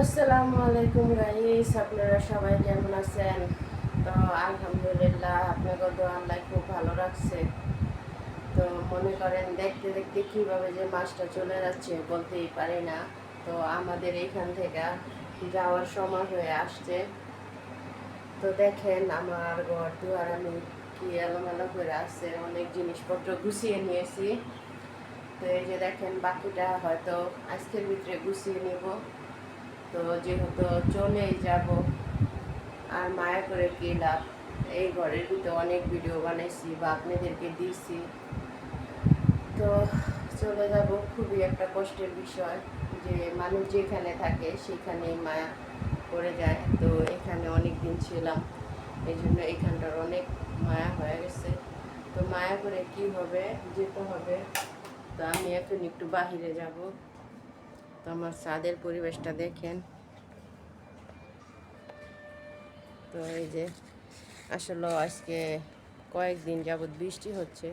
আসসালামু আলাইকুম গাইস আপনারা সবাই কেমন আছেন? তো আলহামদুলিল্লাহ আপনাকে তো আল্লাহ খুব ভালো রাখছে। তো মনে করেন, দেখতে দেখতে কীভাবে যে মাছটা চলে যাচ্ছে বলতেই পারি না। তো আমাদের এইখান থেকে যাওয়ার সময় হয়ে আসছে। তো দেখেন, আমার ঘর দুয়ার আমি কি এলোমেলো করে আসছে অনেক জিনিসপত্র গুছিয়ে নিয়েছি। তো এই যে দেখেন, বাকিটা হয়তো আজকের ভিতরে গুছিয়ে নিব। তো যেহেতু চলেই যাব, আর মায়া করে কি লাভ? এই ঘরের ভিতরে অনেক ভিডিও বানাইছি বা আপনাদেরকে দিয়েছি তো চলে যাব, খুবই একটা কষ্টের বিষয় যে মানুষ যেখানে থাকে সেখানে মায়া করে যায়। তো এখানে অনেক দিন ছিলাম এই জন্য এখানটার অনেক মায়া হয়ে গেছে। তো মায়া করে কি হবে, যেতে হবে। তো আমি এখন একটু বাহিরে যাব। তো আমার ছাদের পরিবেশটা দেখেন। তো এই যে, আসলে আজকে কয়েকদিন যাবৎ বৃষ্টি হচ্ছে।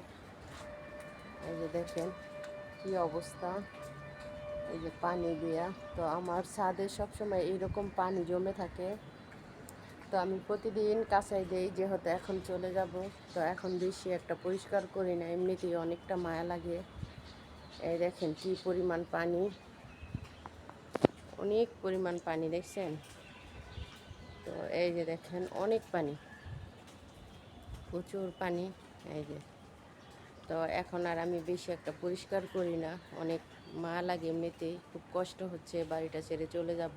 এই যে দেখেন কি অবস্থা। এই যে পানি দেয়া। তো আমার ছাদে সবসময় এইরকম পানি জমে থাকে। তো আমি প্রতিদিন কাঁচাই দেই, যেহেতু এখন চলে যাব। তো এখন বেশি একটা পরিষ্কার করি না, এমনিতেই অনেকটা মায়া লাগে। এই দেখেন কি পরিমাণ পানি। অনেক পরিমাণ পানি দেখছেন? তো এই যে দেখেন, অনেক পানি। প্রচুর পানি, এই যে। তো এখন আর আমি বেশি একটা পরিষ্কার করি না। অনেক মা লাগে এমনিতেই, খুব কষ্ট হচ্ছে, বাড়িটা ছেড়ে চলে যাব।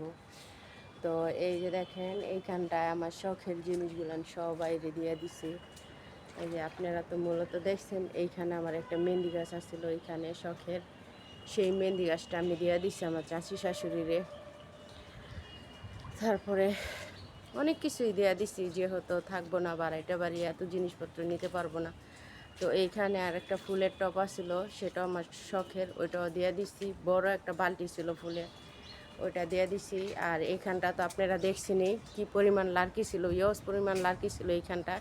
তো এই যে দেখেন, এইখানটায় আমার শখের জিনিসগুলো সব বাইরে দিয়ে দিছি। এই যে আপনারা তো মূলত দেখছেন, এইখানে আমার একটা মেহেন্দি গাছ আসছিল, এইখানে শখের। সেই মেহেন্দি গাছটা আমি দিয়ে দিছি আমার চাষি শাশুড়িরে। তারপরে অনেক কিছুই দেওয়া দিছি, যেহেতু থাকব না বাড়াইটা বাড়ি, এত জিনিসপত্র নিতে পারব না। তো এইখানে আর একটা ফুলের টপ আছিল সেটাও আমার শখের, ওইটাও দিয়ে দিছি। বড় একটা বালতি ছিল ফুলের, ওইটা দিয়ে দিছি। আর এইখানটা তো আপনারা দেখছেনই, কি পরিমাণ লার্কি ছিল, ইয়স পরিমাণ লার্কি ছিল এইখানটা।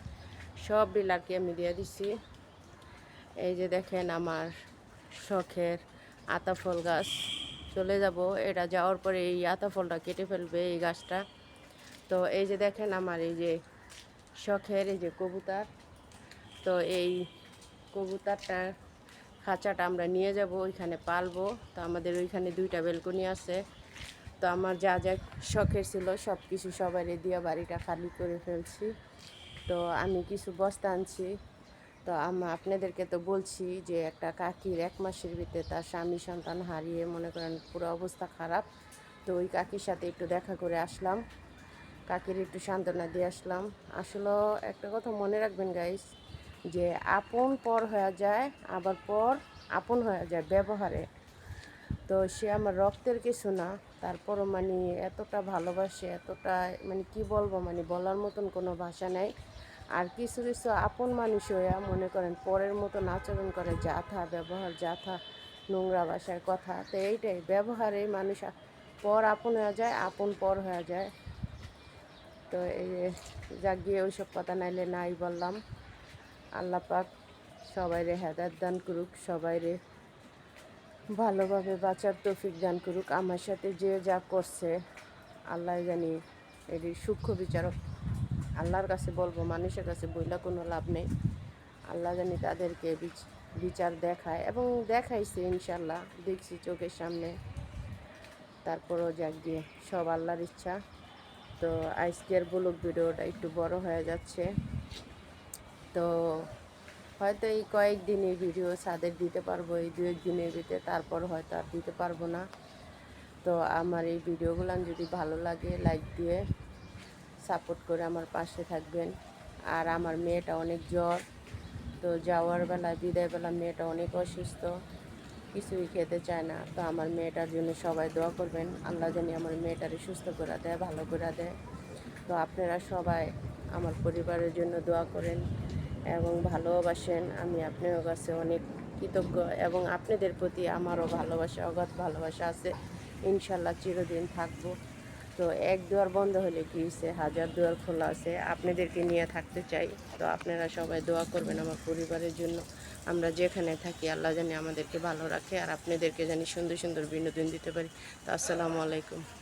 সবই লার্কি আমি দিয়ে দিছি। এই যে দেখেন আমার শখের আতা ফল গাছ চলে যাব। এটা যাওয়ার পরে এই আতা ফলটা কেটে ফেলবে এই গাছটা। তো এই যে দেখেন আমার এই যে শখের এই যে কবুতার। তো এই কবুতারটা খাঁচাটা আমরা নিয়ে যাব, ওইখানে পালবো। তো আমাদের ওইখানে দুইটা বেলকনি আছে। তো আমার যা যা শখের ছিল সব কিছু সবাই দিয়ে বাড়িটা খালি করে ফেলছি। তো আমি কিছু বস্তা আনছি। তো আমা, আপনাদেরকে তো বলছি যে একটা কাকির এক মাসের ভিতরে তার স্বামী সন্তান হারিয়ে মনে করেন পুরো অবস্থা খারাপ। তো ওই কাকির সাথে একটু দেখা করে আসলাম। কাকির একটু সান্ত্বনা দিয়ে আসলাম। আসলে একটা কথা মনে রাখবেন গাইস যে আপন পর হয়ে যায়, আবার পর আপন হয়ে যায় ব্যবহারে। তো সে আমার রক্তের কিছু না, তারপরও মানে এতটা ভালোবাসে, এতটা মানে কি বলব মানে বলার মতন কোনো ভাষা নেই। আর কিছু কিছু আপন মানুষ হইয়া মনে করেন পরের মতন আচরণ করে যাথা ব্যবহার, যাথা নোংরা ভাষায় কথা। তো এইটাই, ব্যবহারে মানুষ পর আপন হয়ে যায়, আপন পর হয়ে যায়। তো এই যা গিয়ে ওইসব কথা নাইলে নাই বললাম। আল্লাহ পাক সবাই রে হেদায়ত দান করুক সবাই রে ভালোভাবে বাঁচার তৌফিক দান করুক। আমার সাথে যে যা করছে, আল্লাহ জানি এটি সূক্ষ্ম বিচারক। আল্লাহর কাছে বলব, মানুষের কাছে বইলা কোনো লাভ নেই। আল্লাহ জানি তাদেরকে বিচার দেখায় এবং দেখাইছে ইনশাল্লাহ দেখছি চোখের সামনে। তারপরও যাক গিয়ে সব আল্লাহর ইচ্ছা। তো আজকের ব্লগ ভিডিওটা একটু বড় হয়ে যাচ্ছে। তো হয়তো এই কয়েকদিনই ভিডিও ছাদের দিতে পারব, এই দু একদিনের ভিতরে, তারপর হয়তো আর দিতে পারব না। তো আমার এই ভিডিওগুলো যদি ভালো লাগে লাইক দিয়ে সাপোর্ট করে আমার পাশে থাকবেন। আর আমার মেয়েটা অনেক জ্বর, তো যাওয়ার বেলা, বিদায় বেলা মেয়েটা অনেক অসুস্থ, কিছুই খেতে চায় না। তো আমার মেয়েটার জন্য সবাই দোয়া করবেন। আল্লাহ জানি আমার মেয়েটারে সুস্থ করে দেয়, ভালো করে দেয়। তো আপনারা সবাই আমার পরিবারের জন্য দোয়া করেন এবং ভালোবাসেন। আমি আপনার কাছে অনেক কৃতজ্ঞ এবং আপনাদের প্রতি আমারও ভালোবাসা, অগাধ ভালোবাসা আছে। ইনশাল্লাহ চিরদিন থাকব। তো এক দুয়ার বন্ধ হলে কি হয়েছে হাজার দুয়ার খোলা আছে। আপনাদেরকে নিয়ে থাকতে চাই। তো আপনারা সবাই দোয়া করবেন আমার পরিবারের জন্য। আমরা যেখানে থাকি, আল্লাহ জানি আমাদেরকে ভালো রাখে। আর আপনাদেরকে জানি সুন্দর সুন্দর বিনোদন দিতে পারি। তো আসসালামু আলাইকুম।